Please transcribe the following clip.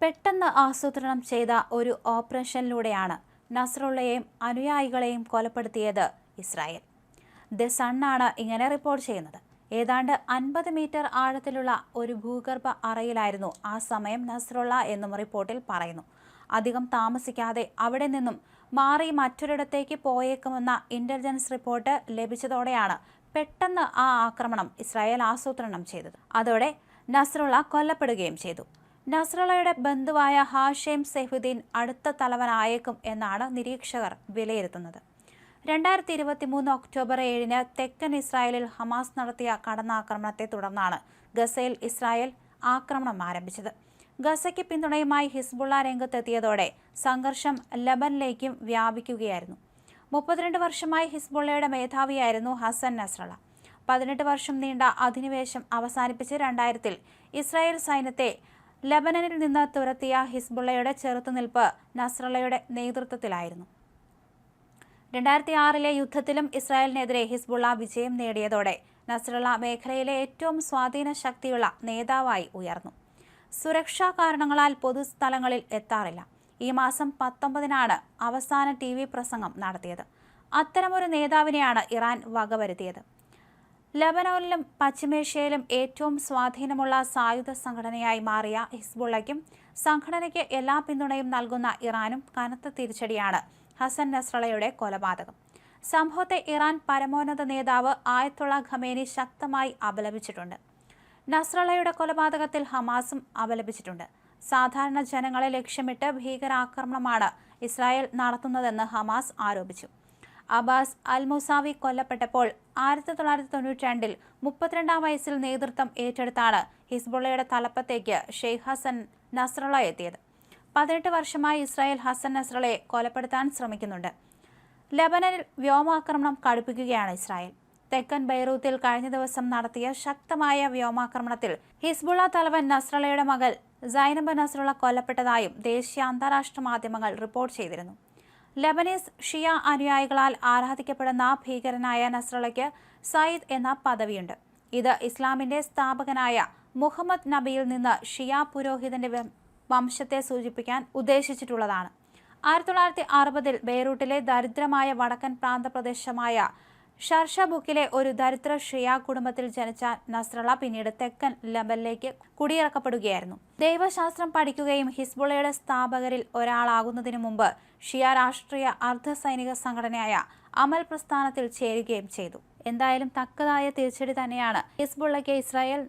പെട്ടെന്ന് ആസൂത്രണം ചെയ്ത ഒരു ഓപ്പറേഷനിലൂടെയാണ് നസ്രുള്ളയെയും അനുയായികളെയും കൊലപ്പെടുത്തിയത് ഇസ്രായേൽ. ദ സണ്ണാണ് ഇങ്ങനെ റിപ്പോർട്ട് ചെയ്യുന്നത്. ഏതാണ്ട് അൻപത് മീറ്റർ ആഴത്തിലുള്ള ഒരു ഭൂഗർഭ അറയിലായിരുന്നു ആ സമയം നസ്രുള്ള എന്നും റിപ്പോർട്ടിൽ പറയുന്നു. അധികം താമസിക്കാതെ അവിടെ നിന്നും മാറി മറ്റൊരിടത്തേക്ക് പോയേക്കുമെന്ന ഇന്റലിജൻസ് റിപ്പോർട്ട് ലഭിച്ചതോടെയാണ് പെട്ടെന്ന് ആ ആക്രമണം ഇസ്രായേൽ ആസൂത്രണം ചെയ്തത്. അതോടെ നസ്രുള്ള കൊല്ലപ്പെടുകയും ചെയ്തു. നസ്രുള്ളയുടെ ബന്ധുവായ ഹാഷേം സെഹുദ്ദീൻ അടുത്ത തലവനായേക്കും എന്നാണ് നിരീക്ഷകർ വിലയിരുത്തുന്നത്. രണ്ടായിരത്തി ഇരുപത്തി മൂന്ന് ഒക്ടോബർ ഏഴിന് തെക്കൻ ഇസ്രായേലിൽ ഹമാസ് നടത്തിയ കടന്നാക്രമണത്തെ തുടർന്നാണ് ഗസയിൽ ഇസ്രായേൽ ആക്രമണം ആരംഭിച്ചത്. ഗസയ്ക്ക് പിന്തുണയുമായി ഹിസ്ബുള്ള രംഗത്തെത്തിയതോടെ സംഘർഷം ലബനിലേക്കും വ്യാപിക്കുകയായിരുന്നു. മുപ്പത്തിരണ്ട് വർഷമായി ഹിസ്ബുള്ളയുടെ മേധാവിയായിരുന്നു ഹസൻ നസ്രള പതിനെട്ട് വർഷം നീണ്ട അധിനിവേശം അവസാനിപ്പിച്ച് രണ്ടായിരത്തിൽ ഇസ്രായേൽ സൈന്യത്തെ ലബനനിൽ നിന്ന് തുരത്തിയ ഹിസ്ബുള്ളയുടെ ചെറുത്തുനിൽപ്പ് നസ്രള്ളയുടെ നേതൃത്വത്തിലായിരുന്നു. രണ്ടായിരത്തി ആറിലെ യുദ്ധത്തിലും ഇസ്രായേലിനെതിരെ ഹിസ്ബുള്ള വിജയം നേടിയതോടെ നസ്രള്ള മേഖലയിലെ ഏറ്റവും സ്വാധീന ശക്തിയുള്ള നേതാവായി ഉയർന്നു. സുരക്ഷാ കാരണങ്ങളാൽ പൊതുസ്ഥലങ്ങളിൽ എത്താറില്ല. ഈ മാസം പത്തൊമ്പതിനാണ് അവസാന ടി പ്രസംഗം നടത്തിയത്. അത്തരമൊരു നേതാവിനെയാണ് ഇറാൻ വകവരുത്തിയത്. ലബനോനിലും പശ്ചിമേഷ്യയിലും ഏറ്റവും സ്വാധീനമുള്ള സായുധ സംഘടനയായി മാറിയ ഹിസ്ബുള്ളയ്ക്കും സംഘടനയ്ക്ക് എല്ലാ പിന്തുണയും നൽകുന്ന ഇറാനും കനത്ത തിരിച്ചടിയാണ്. ഹസൻ നസ്രളയുടെ കൊലപാതകം. സംഭവത്തെ ഇറാൻ പരമോന്നത നേതാവ് ആയത്തുള്ള ഖമേനി ശക്തമായി അപലപിച്ചിട്ടുണ്ട്. നസ്രളയുടെ കൊലപാതകത്തിൽ ഹമാസും അപലപിച്ചിട്ടുണ്ട്. സാധാരണ ജനങ്ങളെ ലക്ഷ്യമിട്ട് ഭീകരാക്രമണമാണ് ഇസ്രായേൽ നടത്തുന്നതെന്ന് ഹമാസ് ആരോപിച്ചു. അബാസ് അൽ മുസാവി കൊല്ലപ്പെട്ടപ്പോൾ ആയിരത്തി തൊള്ളായിരത്തി തൊണ്ണൂറ്റി രണ്ടിൽ മുപ്പത്തിരണ്ടാം വയസ്സിൽ നേതൃത്വം ഏറ്റെടുത്താണ് ഹിസ്ബുള്ളയുടെ തലപ്പത്തേക്ക് ഷെയ്ഖ് ഹസൻ നസ്രള എത്തിയത്. പതിനെട്ട് വർഷമായി ഇസ്രായേൽ ഹസൻ നസ്രളയെ കൊലപ്പെടുത്താൻ ശ്രമിക്കുന്നുണ്ട്. ലബനനിൽ വ്യോമാക്രമണം കടുപ്പിക്കുകയാണ് ഇസ്രായേൽ. തെക്കൻ ബൈറൂത്തിൽ കഴിഞ്ഞ ദിവസം നടത്തിയ ശക്തമായ വ്യോമാക്രമണത്തിൽ ഹിസ്ബുള്ള തലവൻ നസ്രളയുടെ മകൾ സൈനബ് നസ്രള കൊല്ലപ്പെട്ടതായും ദേശീയ അന്താരാഷ്ട്ര മാധ്യമങ്ങൾ റിപ്പോർട്ട് ചെയ്തിരുന്നു. ലബനീസ് ഷിയ അനുയായികളാൽ ആരാധിക്കപ്പെടുന്ന ഭീകരനായ നസ്രളയ്ക്ക് സയ്യിദ് എന്ന പദവിയുണ്ട്. ഇത് ഇസ്ലാമിന്റെ സ്ഥാപകനായ മുഹമ്മദ് നബിയിൽ നിന്ന് ഷിയ പുരോഹിതന്റെ വംശത്തെ സൂചിപ്പിക്കാൻ ഉദ്ദേശിച്ചിട്ടുള്ളതാണ്. ആയിരത്തി തൊള്ളായിരത്തി അറുപതിൽ ബെയ്റൂട്ടിലെ ദരിദ്രമായ വടക്കൻ പ്രാന്തപ്രദേശമായ ഷർഷബുക്കിലെ ഒരു ദരിദ്ര ഷിയ കുടുംബത്തിൽ ജനിച്ച നസ്രള പിന്നീട് തെക്കൻ ലബനിലേക്ക് കുടിയിറക്കപ്പെടുകയായിരുന്നു. ദൈവശാസ്ത്രം പഠിക്കുകയും ഹിസ്ബുള്ളയുടെ സ്ഥാപകരിൽ ഒരാളാകുന്നതിനു മുമ്പ് ഷിയ രാഷ്ട്രീയ അർദ്ധ സൈനിക സംഘടനയായ അമൽ പ്രസ്ഥാനത്തിൽ ചേരുകയും ചെയ്തു. എന്തായാലും തക്കതായ തിരിച്ചടി തന്നെയാണ് ഹിസ്ബുള്ളയ്ക്ക് ഇസ്രായേൽ